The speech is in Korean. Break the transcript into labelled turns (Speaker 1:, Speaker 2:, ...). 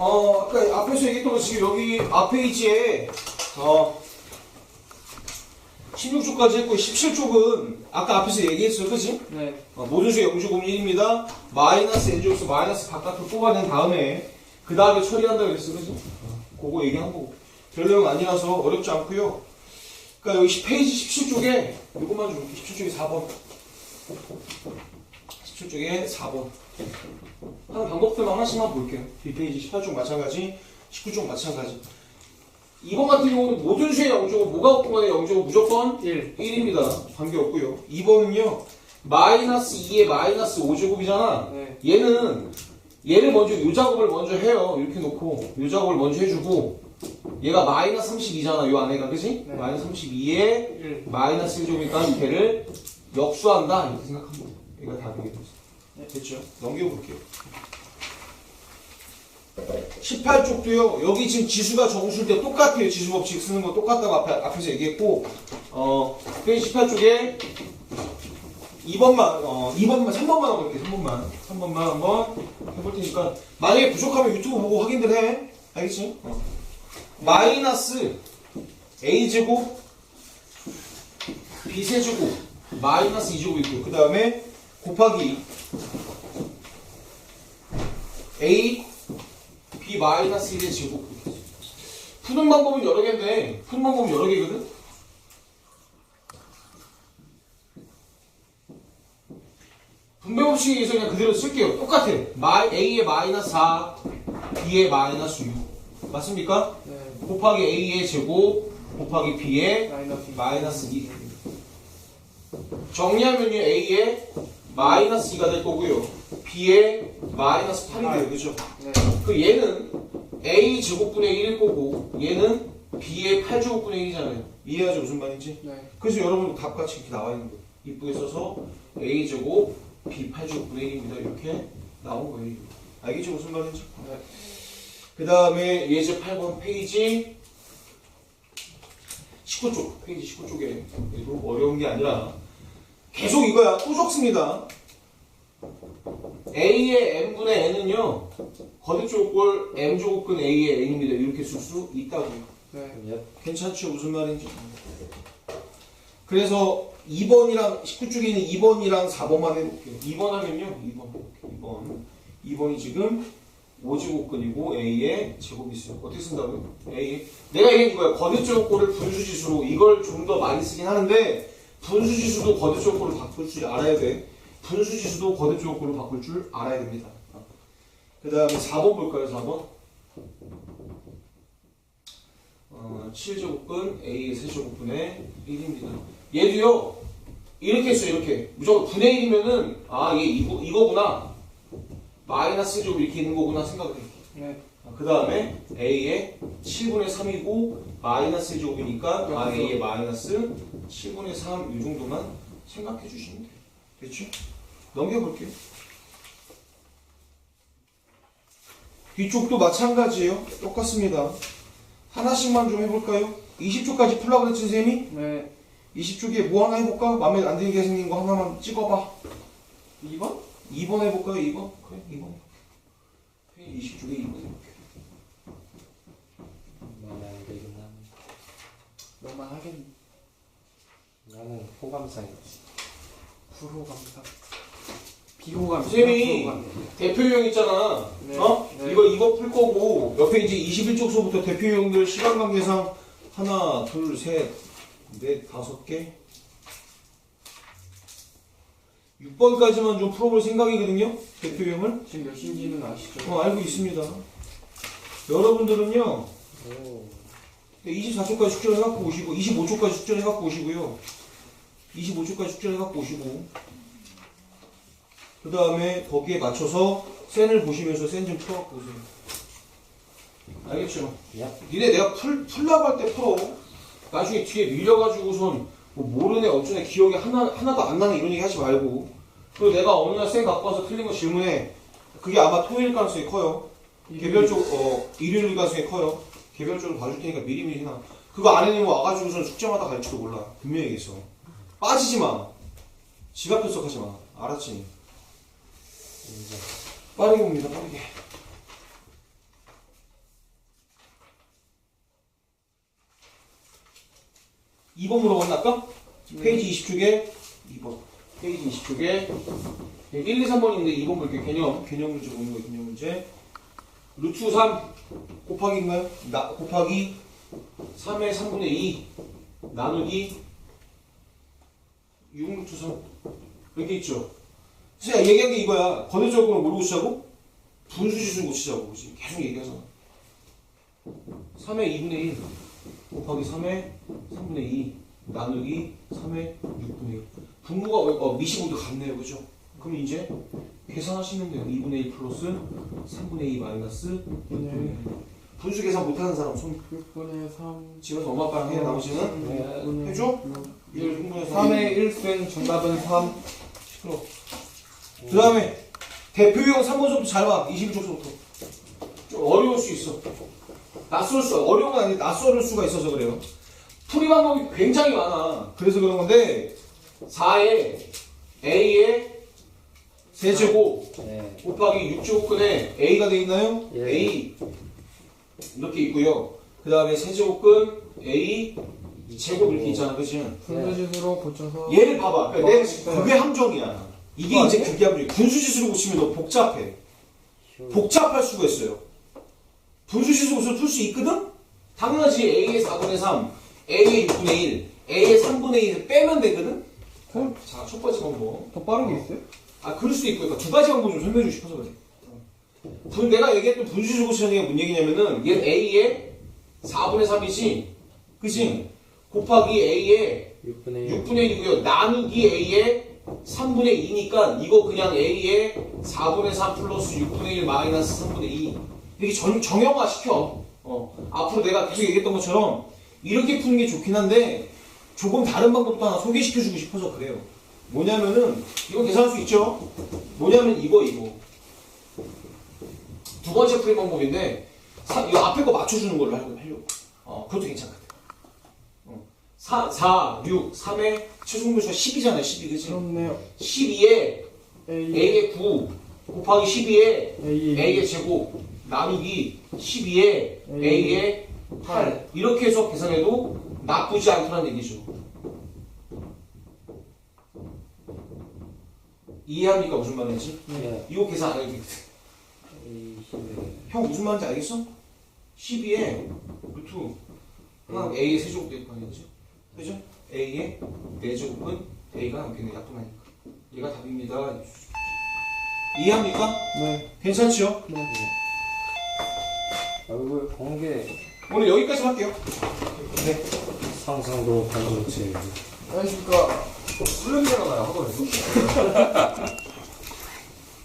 Speaker 1: 어, 아까 앞에서 얘기했던 거 지금 여기 앞 페이지에 어 16쪽까지 했고 17쪽은 아까 앞에서 얘기했어요, 그지?
Speaker 2: 네.
Speaker 1: 어, 모든 수의 영주곱은 1입니다. 마이너스 n제곱수 마이너스 바깥으로 뽑아낸 다음에 그 다음에 처리한다 그랬어, 그지? 어, 그거 얘기한 거고. 별 내용 아니라서 어렵지 않고요. 그러니까 여기 페이지 17쪽에 이것만 좀 17쪽에 4번. 17쪽에 4번. 하는 방법들만 하나씩만 볼게요. 뒷페이지 18쪽 마찬가지, 19쪽 마찬가지. 2번 같은 경우는 모든 수의 영주곱, 뭐가 없고 간에 영주곱 무조건
Speaker 2: 1.
Speaker 1: 1입니다. 관계없고요. 2번은요. 마이너스 2에 마이너스 5제곱이잖아.
Speaker 2: 네.
Speaker 1: 얘는 얘를 먼저 요 작업을 먼저 해요. 이렇게 놓고 요 작업을 먼저 해주고 얘가 마이너스 32잖아. 요 안에가 그지?
Speaker 2: 네.
Speaker 1: 마이너스 32에
Speaker 2: 1.
Speaker 1: 마이너스 1제곱이니까 걔를 역수한다. 이렇게 생각하면. 얘가 답이겠죠.
Speaker 2: 네.
Speaker 1: 됐죠? 넘겨볼게요. 18쪽도요. 여기 지금 지수가 정수일 때 똑같아요. 지수 법칙 쓰는 거 똑같다고 앞에, 앞에서 얘기했고 어, 페이지 18쪽에 2번만 어, 2번만 3번만 한번 볼게요. 3번만 3번만 한번 해볼 테니까 만약에 부족하면 유튜브 보고 확인들 해. 알겠지? 어. 마이너스 a제곱 b세제곱 마이너스 2제곱 있고요. 그 다음에 곱하기 a b 마이너스 1의 제곱 푸는 방법은 여러 개인데 푸는 방법은 여러 개거든 분배 법칙에 의해서 그냥 그대로 쓸게요 똑같아 마, a의 마이너스 4 b의 마이너스 6 맞습니까?
Speaker 2: 네.
Speaker 1: 곱하기 a의 제곱 곱하기 b의
Speaker 2: 마이너스.
Speaker 1: 마이너스 2 정리하면요 a의 마이너스 2가 될 거고요 b의 마이너스 8이 돼요 그죠?
Speaker 2: 네.
Speaker 1: 그 얘는 a 제곱분의 1일 거고 얘는 b의 8제곱분의 1이잖아요 이해하죠 무슨 말인지?
Speaker 2: 네.
Speaker 1: 그래서 여러분 답같이 이렇게 나와 있는 거예요 이쁘게 써서 a 제곱 b 8제곱분의 1입니다 이렇게 나온 거예요 알겠죠 무슨 말인지?
Speaker 2: 네.
Speaker 1: 그 다음에 예제 8번 페이지 19쪽 페이지 19쪽에 그래도 어려운 게 아니라 계속 이거야 또 적습니다 a의 n분의 n은요 거듭조골 m조곱근 a의 n입니다 이렇게 쓸 수 있다고요
Speaker 2: 네.
Speaker 1: 괜찮죠 무슨 말인지 그래서 2번이랑 19쪽에 있는 2번이랑 4번만 해볼게요 2번 하면요 2번 2번 2번이 지금 5제곱근이고 A의 제곱이 있어요. 어떻게 쓴다고요? A. 내가 얘기한 거야. 거듭제곱골을 분수지수로 이걸 좀 더 많이 쓰긴 하는데 분수지수도 거듭제곱골로 바꿀 줄 알아야 돼. 분수지수도 거듭제곱골로 바꿀 줄 알아야 됩니다. 그 다음에 4번 볼까요? 4번. 어, 7제곱근 A의 세제곱분의 1입니다. 얘도요. 이렇게 했어요. 이렇게. 무조건 분의 1이면은 아, 얘 이거, 이거구나. 마이너스 제곱 이렇게 있는 거구나 생각을 해.
Speaker 2: 네.
Speaker 1: 그 다음에 A의 7분의 3이고 마이너스 1제곱이니까 아, A의 마이너스 7분의 3 이 정도만 생각해 주시면 돼요. 됐죠? 넘겨볼게요. 뒤쪽도 마찬가지예요. 똑같습니다. 하나씩만 좀 해볼까요? 20쪽까지 풀라고 그랬지 선생님이?
Speaker 2: 네.
Speaker 1: 20쪽에 뭐 하나 해볼까? 마음에 안 들게 생긴 거 하나만 찍어봐.
Speaker 2: 2번?
Speaker 1: 2번 해볼까요? 2번? 그래, 2번. 20쪽에 2번 해볼게요.
Speaker 3: 나는 안 되긴 하네.
Speaker 2: 너만 하겠니?
Speaker 3: 나는 호감상이지.
Speaker 2: 불호감사. 비호감.
Speaker 1: 쌤이. 대표형 있잖아.
Speaker 2: 네.
Speaker 1: 어?
Speaker 2: 네.
Speaker 1: 이거 이거 풀 거고 옆에 이제 21쪽서부터 대표형들 시간 관계상 하나, 둘, 셋, 넷, 다섯 개. 6번까지만 좀 풀어볼 생각이거든요. 대표형을.
Speaker 2: 지금 몇 시인지는 아시죠?
Speaker 1: 어, 알고 있습니다. 여러분들은요.
Speaker 3: 오.
Speaker 1: 24초까지 숙제해갖고 오시고 25초까지 숙제해갖고 오시고요. 25초까지 숙제해갖고 오시고 그 다음에 거기에 맞춰서 센을 보시면서 센 좀 풀어갖고 오세요. 알겠죠?
Speaker 3: 야.
Speaker 1: 니네 내가 풀, 풀라고 할 때 풀어. 나중에 뒤에 밀려가지고선 뭐 모르네 어쩌네 기억이 하나, 하나도 안 나네 이런 얘기 하지 말고 그리고 내가 어느 날 쌤 갖고 와서 틀린 거 질문해 그게 아마 토요일 가능성이 커요. 개별적 어 일요일 가능성이 커요. 개별적으로 봐줄 테니까 미리미리 해놔. 그거 안 해놓으면 와가지고서는 숙제마다 갈지도 몰라. 분명히 얘기했어. 빠지지 마. 지갑 편석하지 마. 알았지? 빠르게 봅니다, 빠르게. 2번 물어봤나 아까? 음. 페이지 20쪽에 2번 페이지 20쪽에 1, 2, 3번인데 2번 볼게요 개념 개념 문제 보는 거 개념 문제 루트 3 곱하기인가요? 나, 곱하기 3의 3분의 2 나누기 6 루트 3 이렇게 있죠. 제가 얘기한 게 이거야. 거대적으로 모르고 치자고? 분수지수 고치자고. 지금 계속 얘기하잖아. 3의 2분의 1 곱하기 3의 3분의 2 나누기 3의 6분의 1 분모가 어, 미시 모두 같네요 그죠? 그럼 이제 계산하시면 돼요. 2분의 1 플러스 3분의 2 마이너스 6분의 1 분수 계산 못하는 사람 손
Speaker 2: 6분의 3
Speaker 1: 집에서 엄마 아빠랑 해 나머지는?
Speaker 3: 네.
Speaker 2: 6분의
Speaker 1: 해줘?
Speaker 2: 6
Speaker 1: 1 흥분해서
Speaker 2: 3의 1승 정답은 3
Speaker 1: 시끄러 그 다음에 대표형 3번서부터 잘봐. 21쪽서부터. 좀 어려울 수 있어. 낯설 수 어려운 건 아닌데 낯설을 수가 있어서 그래요. 풀이 방법이 굉장히 많아. 그래서 그런 건데 4에 A에 세제곱
Speaker 3: 네.
Speaker 1: 곱하기 6제곱근에 A가 돼 있나요?
Speaker 3: 예.
Speaker 1: A 이렇게 있고요 그 다음에 세제곱근 A 제곱 이렇게 있잖아 그치?
Speaker 2: 분수지수로 고쳐서
Speaker 1: 얘를 봐봐. 그러니까 내
Speaker 2: 네.
Speaker 1: 그게 함정이야. 이게
Speaker 2: 그거
Speaker 1: 이제
Speaker 2: 아니에요?
Speaker 1: 그게 함정이야. 분수지수로 고치면 너 복잡해.
Speaker 3: 휴.
Speaker 1: 복잡할 수가 있어요. 분수지수 고치면 풀수 있거든? 당연하지. A의 4분의 3, A의 6분의 1, A의 3분의 1을 빼면 되거든?
Speaker 2: 어?
Speaker 1: 자, 첫 번째 방법.
Speaker 2: 더 빠른 게 있어요?
Speaker 1: 아, 그럴 수도 있고. 그러니까 두 가지 방법 좀 설명해 주고 싶어서 그래. 분, 내가 얘기했던 고치는 게뭔 얘기냐면은, 얘는 A의 4분의 3이지? 그치? 곱하기 A의
Speaker 3: 6분의 1.
Speaker 1: 6분의 1이고요. 나누기 A의 3분의 2니까 이거 그냥 A의 4분의 3 플러스 6분의 1 마이너스 3분의 2 이렇게 정, 정형화 시켜. 어. 앞으로 내가 계속 얘기했던 것처럼 이렇게 푸는 게 좋긴 한데 조금 다른 방법도 하나 소개시켜주고 싶어서 그래요. 뭐냐면은 이거 계산할 수 있죠? 뭐냐면 이거 이거 두 번째 풀이 방법인데 사, 이거 앞에 거 맞춰주는 걸로 하려고 하려고. 어, 그것도 괜찮거든. 4, 4, 6, 3의 최종 분수가 10이잖아요. 12, 그치?
Speaker 2: 그렇네요
Speaker 1: 12에
Speaker 2: A
Speaker 1: A의 9 곱하기 12에
Speaker 2: A
Speaker 1: A의 제곱 나누기 12에
Speaker 2: A.
Speaker 1: A의 8 이렇게 해서 계산해도 나쁘지 않다는 얘기죠. 이해합니까? 무슨 말인지?
Speaker 3: 네.
Speaker 1: 이거 계산 안 해도 되겠다. 형 무슨 말인지 알겠어? 12에 루트 하나 A의 세제곱 아니야, 그죠? 그죠? A의 4제곱은 A가 남겠네, 약분하니까. 얘가 답입니다. 이해합니까?
Speaker 2: 네
Speaker 1: 괜찮죠?
Speaker 3: 얼굴 공개
Speaker 1: 오늘 여기까지 할게요. 네.
Speaker 3: 상상도 가능치.
Speaker 2: 안녕하십니까
Speaker 1: 수련회가 나요, 학원에서.